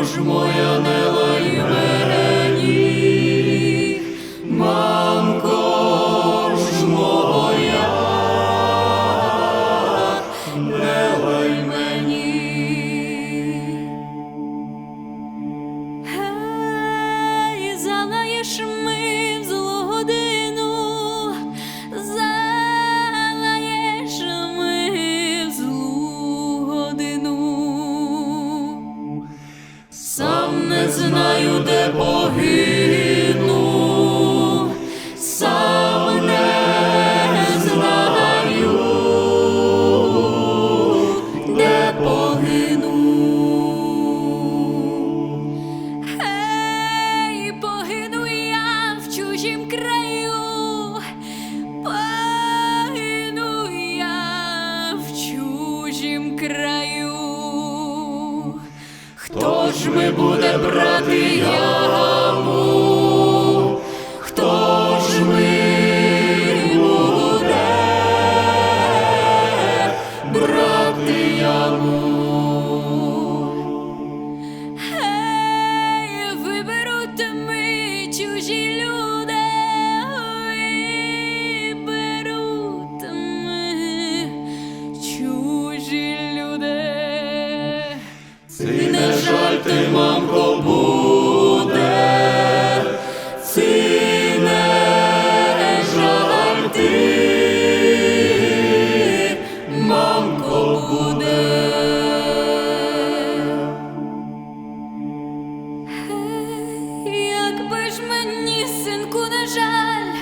Мамко ж ми буде брати яму? Ти, мамко, буде, жаль ти, мамко, мені, синку, не жаль,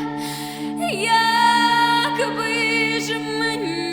якби ж мені,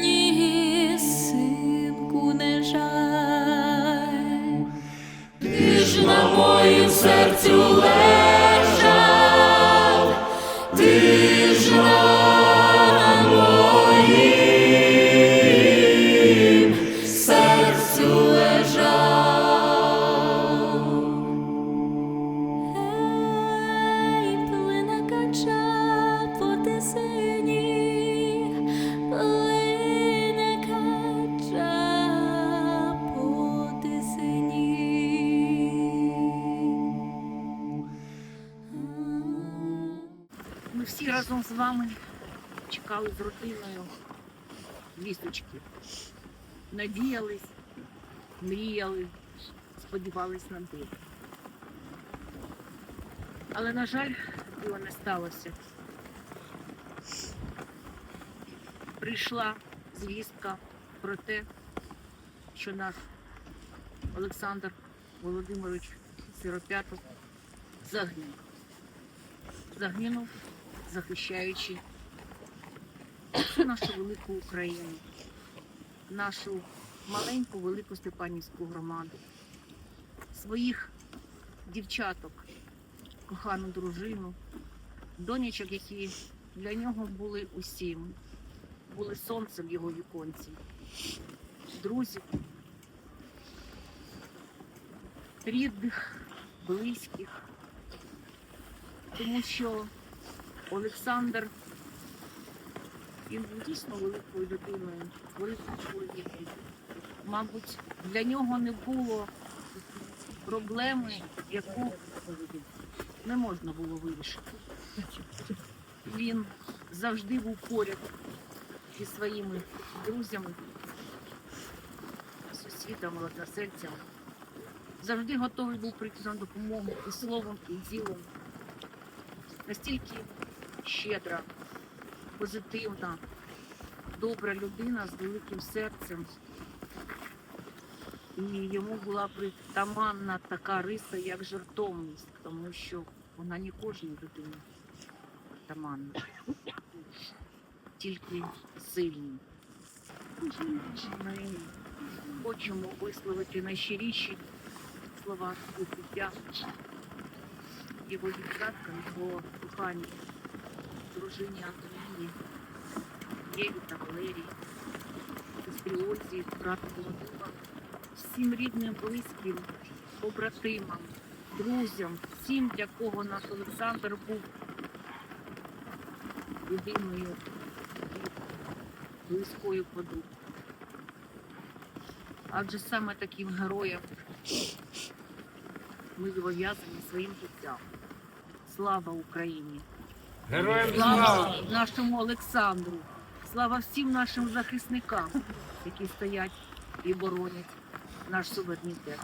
всі разом з вами чекали з родиною вісточки. Надіялись, мріяли, сподівались на диво. Але, на жаль, дива не сталося. Прийшла звістка про те, що наш Олександр Володимирович Сиропятов загинув. Загинув захищаючи нашу велику Україну, нашу маленьку велику Степанівську громаду, своїх дівчаток, кохану дружину, донячок, які для нього були усім, були сонцем його віконці, друзів, рідних, близьких, тому що Олександр він був дійсно великою людиною, великим чоловіком. Мабуть, для нього не було проблеми, яку не можна було вирішити. Він завжди був поряд зі своїми друзями, сусідами, односельцями. Завжди готовий був прийти на допомогу і словом, і ділом настільки щедра, позитивна, добра людина з великим серцем. І йому була притаманна така риса, як жертовність, тому що вона не кожній людині притаманна, тільки сильній. Ми хочемо висловити найщиріші слова співчуття його дівчаткам, його коханій, дружині Антоніні, Єві та Валерії, сестрі Ользі, брату Володимиру, всім рідним, близьким, побратимам, друзям, всім, для кого наш Олександр був людиною і близькою подругою. Адже саме таким героям ми зобов'язані своїм життям. Слава Україні! Героям Слава нашому Олександру! Слава всім нашим захисникам, які стоять і боронять наш суверенітет.